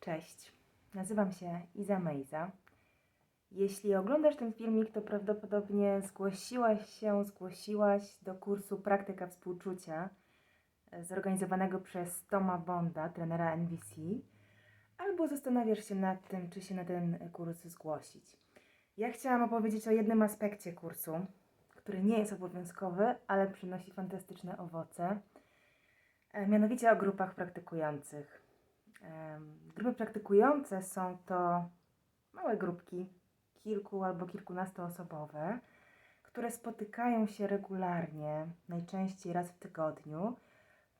Cześć, nazywam się Iza Mejza. Jeśli oglądasz ten filmik, to prawdopodobnie zgłosiłaś się, zgłosiłaś do kursu Praktyka Współczucia e, zorganizowanego przez Toma Bonda, trenera NVC, albo zastanawiasz się nad tym, czy się na ten kurs zgłosić. Ja chciałam opowiedzieć o jednym aspekcie kursu, który nie jest obowiązkowy, ale przynosi fantastyczne owoce, e, mianowicie o grupach praktykujących. Grupy praktykujące są to małe grupki, kilku albo kilkunastoosobowe, które spotykają się regularnie, najczęściej raz w tygodniu,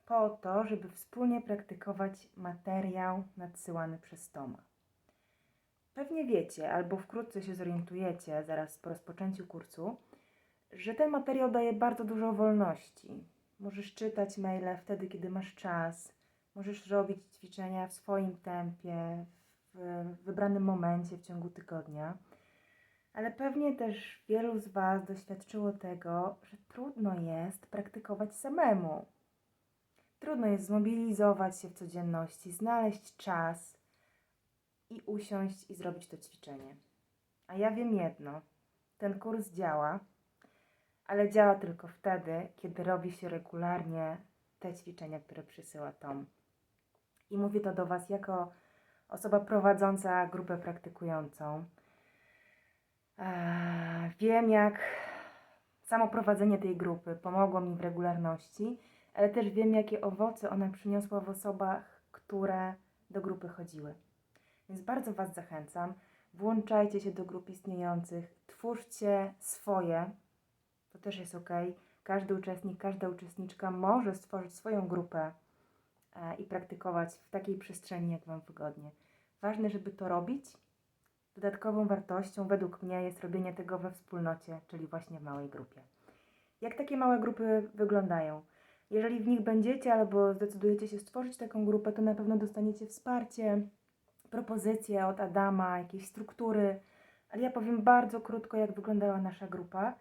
po to, żeby wspólnie praktykować materiał nadsyłany przez Toma. Pewnie wiecie, albo wkrótce się zorientujecie, zaraz po rozpoczęciu kursu, że ten materiał daje bardzo dużo wolności. Możesz czytać maile wtedy, kiedy masz czas, możesz robić ćwiczenia w swoim tempie, w wybranym momencie w ciągu tygodnia. Ale pewnie też wielu z Was doświadczyło tego, że trudno jest praktykować samemu. Trudno jest zmobilizować się w codzienności, znaleźć czas i usiąść i zrobić to ćwiczenie. A ja wiem jedno: ten kurs działa, ale działa tylko wtedy, kiedy robi się regularnie te ćwiczenia, które przysyła Tom. I mówię to do Was jako osoba prowadząca grupę praktykującą. Eee, Wiem, jak samo prowadzenie tej grupy pomogło mi w regularności, ale też wiem, jakie owoce ona przyniosła w osobach, które do grupy chodziły. Więc bardzo Was zachęcam. Włączajcie się do grup istniejących, twórzcie swoje. To też jest ok. Każdy uczestnik, każda uczestniczka może stworzyć swoją grupę e, i praktykować w takiej przestrzeni, jak Wam wygodnie. Ważne, żeby to robić. Dodatkową wartością według mnie jest robienie tego we wspólnocie, czyli właśnie w małej grupie. Jak takie małe grupy wyglądają? Jeżeli w nich będziecie albo zdecydujecie się stworzyć taką grupę, to na pewno dostaniecie wsparcie, propozycje od Adama, jakieś struktury, ale ja powiem bardzo krótko, jak wyglądała nasza grupa.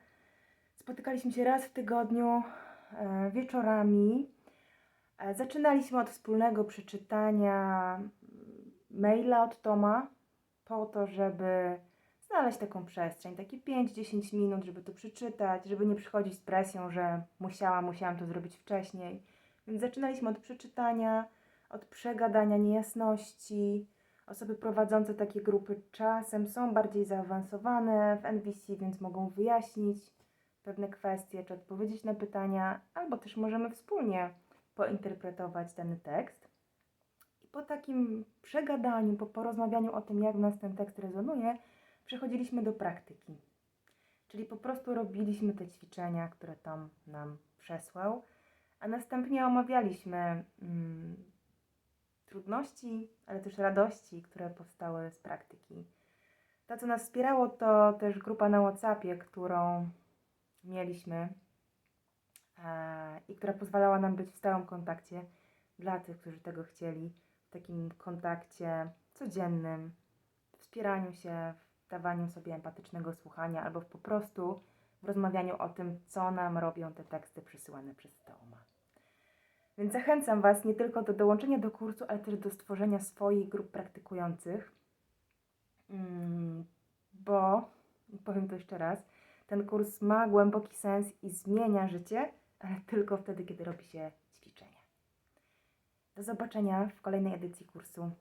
Spotykaliśmy się raz w tygodniu e, wieczorami. E, Zaczynaliśmy od wspólnego przeczytania maila od Toma, po to, żeby znaleźć taką przestrzeń, takie 5-10 minut, żeby to przeczytać, żeby nie przychodzić z presją, że musiałam, musiałam to zrobić wcześniej. Więc zaczynaliśmy od przeczytania, od przegadania niejasności. Osoby prowadzące takie grupy czasem są bardziej zaawansowane w NVC, więc mogą wyjaśnić pewne kwestie, czy odpowiedzieć na pytania, albo też możemy wspólnie pointerpretować dany tekst. I po takim przegadaniu, po porozmawianiu o tym, jak w nas ten tekst rezonuje, przechodziliśmy do praktyki. Czyli po prostu robiliśmy te ćwiczenia, które Tom nam przesłał, a następnie omawialiśmy mm, trudności, ale też radości, które powstały z praktyki. To, co nas wspierało, to też grupa na WhatsAppie, którą mieliśmy e, i która pozwalała nam być w stałym kontakcie dla tych, którzy tego chcieli, w takim kontakcie codziennym, wspieraniu się, w dawaniu sobie empatycznego słuchania albo po prostu w rozmawianiu o tym, co nam robią te teksty przysyłane przez Toma. Więc zachęcam Was nie tylko do dołączenia do kursu, ale też do stworzenia swoich grup praktykujących, Mm, bo, powiem to jeszcze raz, ten kurs ma głęboki sens i zmienia życie, ale tylko wtedy, kiedy robi się ćwiczenia. Do zobaczenia w kolejnej edycji kursu.